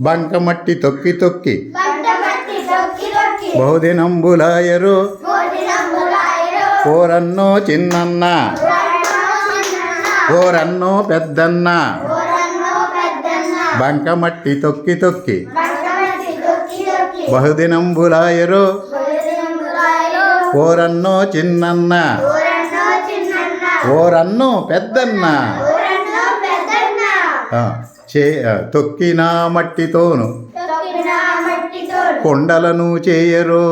బంకమట్టి తొక్కి తొక్కి. బహుదినంబులాయరు ఓరన్నో చిన్నన్న. ఓరన్నో పెద్దన్న. బంకమట్టి తొక్కి తొక్కి. బహుదినంబులాయరు. ఓరన్నో చిన్నన్న. ఓరన్నో పెద్దన్న. చే తొక్కిన మట్టితోను. కొండలను చేయరు.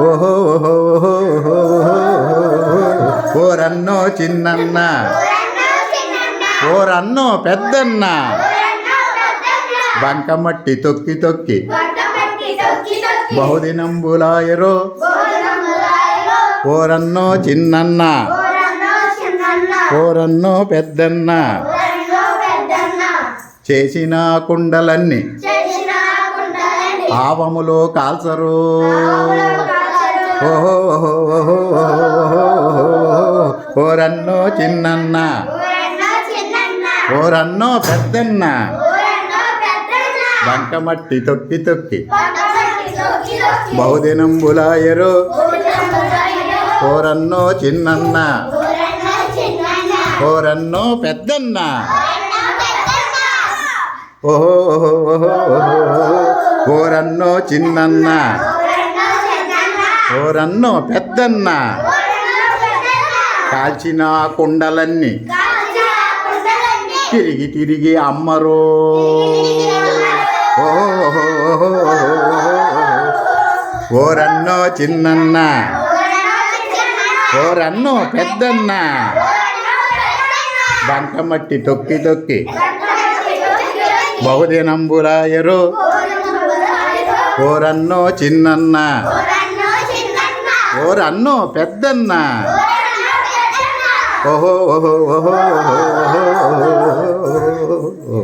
ఓహో ఓహో. ఓరన్నో చిన్నన్న. ఓరన్నో పెద్దన్న. బంకమట్టి తొక్కి తొక్కి. బహుదినంబులాయరు. ఓరన్నో చిన్నన్న. ఓరన్నో పెద్దన్న. చేసిన కుండలన్నీ ఆవములో కాల్చరు. ఓహో. ఓరన్నో చిన్నన్న. ఓరన్నో పెద్దన్న. బంకమట్టి తొక్కి తొక్కి. బంటమట్టి తొక్కి ఓరన్నో చిన్నన్న. ఓరన్నో పెద్దన్న. ఓహో ఓహో ఓహో. ఓరన్నో చిన్నన్న. ఓరన్నో పెద్దన్న. కాల్చిన కుండలన్నీ తిరిగి తిరిగి అమ్మరు. ఓహో. ఓరన్నో చిన్నన్న. ఓరన్నో పెద్దన్న ఓరన్నో పెద్దన్న బంకమట్టి తొక్కి తొక్కి బంటమట్టి తొక్కి తొక్కి బహుదినంబులాయరు భోజనములాయరు ఓరన్నో చిన్నన్న ఓరన్నో చిన్నన్న ఓరన్నో పెద్దన్న ఓరన్నో పెద్దన్న ఓహో ఓహో ఓహో ఓహో ఓహో ఓహో